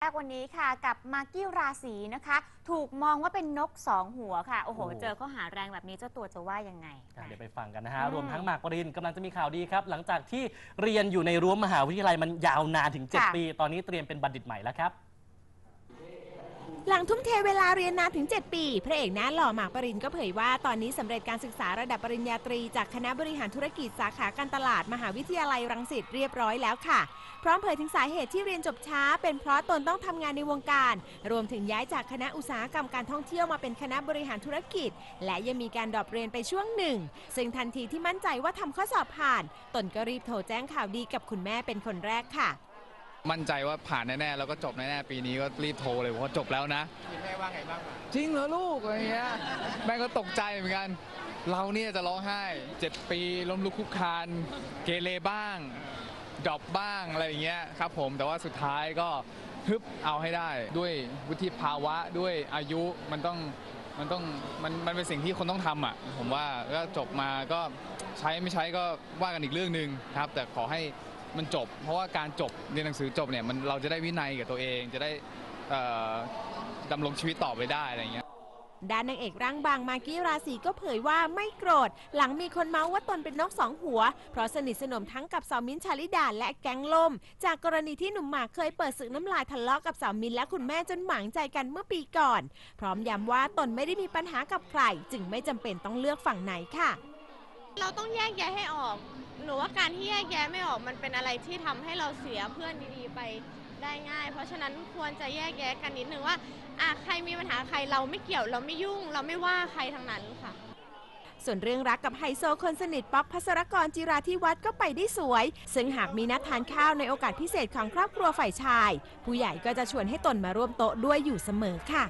แรกวันนี้ค่ะกับมากกี้ราศีนะคะ ถูกมองว่าเป็นนกสองหัวค่ะ โอ้โห โอ้ เจอข้อหาแรงแบบนี้เจ้าตัวจะว่ายังไง อะเดี๋ยวไปฟังกันนะฮะ อืมรวมทั้งหมากปรินกำลังจะมีข่าวดีครับ หลังจากที่เรียนอยู่ในรั้วมหาวิทยาลัยมันยาวนานถึง ค่ะ 7 ปี ตอนนี้เตรียมเป็นบัณฑิตใหม่แล้วครับ หลังทุ่มเทเวลาเรียนนานถึง 7 ปี พระเอกหน้าหล่อหมากปรินก็เผยว่าตอนนี้สำเร็จการศึกษาระดับปริญญาตรี จากคณะบริหารธุรกิจสาขาการตลาดมหาวิทยาลัยรังสิตเรียบร้อยแล้วค่ะ พร้อมเผยถึงสาเหตุที่เรียนจบช้า เป็นเพราะตนต้องทำงานในวงการ รวมถึงย้ายจากคณะอุตสาหกรรมการท่องเที่ยวมาเป็นคณะบริหารธุรกิจ และยังมีการดรอปเรียนไปช่วงหนึ่ง ซึ่งทันทีที่มั่นใจว่าทำข้อสอบผ่าน ตนก็รีบโทรแจ้งข่าวดีกับคุณแม่เป็นคนแรกค่ะ มั่นใจว่าผ่านแน่ๆแล้วก็จบแน่ๆปีนี้ก็รีบโทรเลยบอกว่าจบแล้วนะแม่ว่าไงบ้างจริงเหรอลูกอะไรเงี้ยแม่ก็ตกใจเหมือนกัน เราเนี่ยจะร้องไห้เจ็ดปีล้มลุกคลุกคลานเกเรบ้างดรอปบ้างอะไรอย่างเงี้ยครับผมแต่ว่าสุดท้ายก็ฮึบเอาให้ได้ด้วยวุฒิภาวะด้วยอายุมันต้องมันต้องมันมันเป็นสิ่งที่คนต้องทำอะ ผมว่าก็จบมาก็ใช้ไม่ใช้ก็ว่ากันอีกเรื่องหนึ่งครับ แต่ขอให้ มันจบ เพราะว่าการจบเรียนหนังสือจบเนี่ยมันเราจะได้วินัยกับตัวเองจะได้ดำรงชีวิตต่อไปได้อะไรเงี้ยด้านนางเอกร่างบางมากกี้ราศีก็เผยว่าไม่โกรธ หลังมีคนเมาส์ว่าตนเป็นนกสองหัว เพราะสนิทสนมทั้งกับสาวมิ้นชาลิดาและแก๊งล่ม จากกรณีที่หนุ่มหมากเคยเปิดศึกน้ำลายทะเลาะกับสาวมิ้นและคุณแม่จนหมางใจกันเมื่อปีก่อน พร้อมย้ำว่าตนไม่ได้มีปัญหากับใคร จึงไม่จำเป็นต้องเลือกฝั่งไหนค่ะ เราต้องแยกแยะให้ออก หนูว่าการที่แยกแยะไม่ออกมันเป็นอะไรที่ทำให้เราเสียเพื่อนดีๆไปได้ง่าย เพราะฉะนั้นควรจะแยกแยะกันนิดนึงว่าอะใครมีปัญหาใครเราไม่เกี่ยวเราไม่ยุ่ง เราไม่ว่าใครทั้งนั้นค่ะ ส่วนเรื่องรักกับไฮโซคนสนิทป๊อกพัสรกรจิราธิวัฒน์ก็ไปได้สวย ซึ่งหากมีนัดทานข้าวในโอกาสพิเศษของครอบครัวฝ่ายชาย ผู้ใหญ่ก็จะชวนให้ตนมาร่วมโต๊ะด้วยอยู่เสมอค่ะ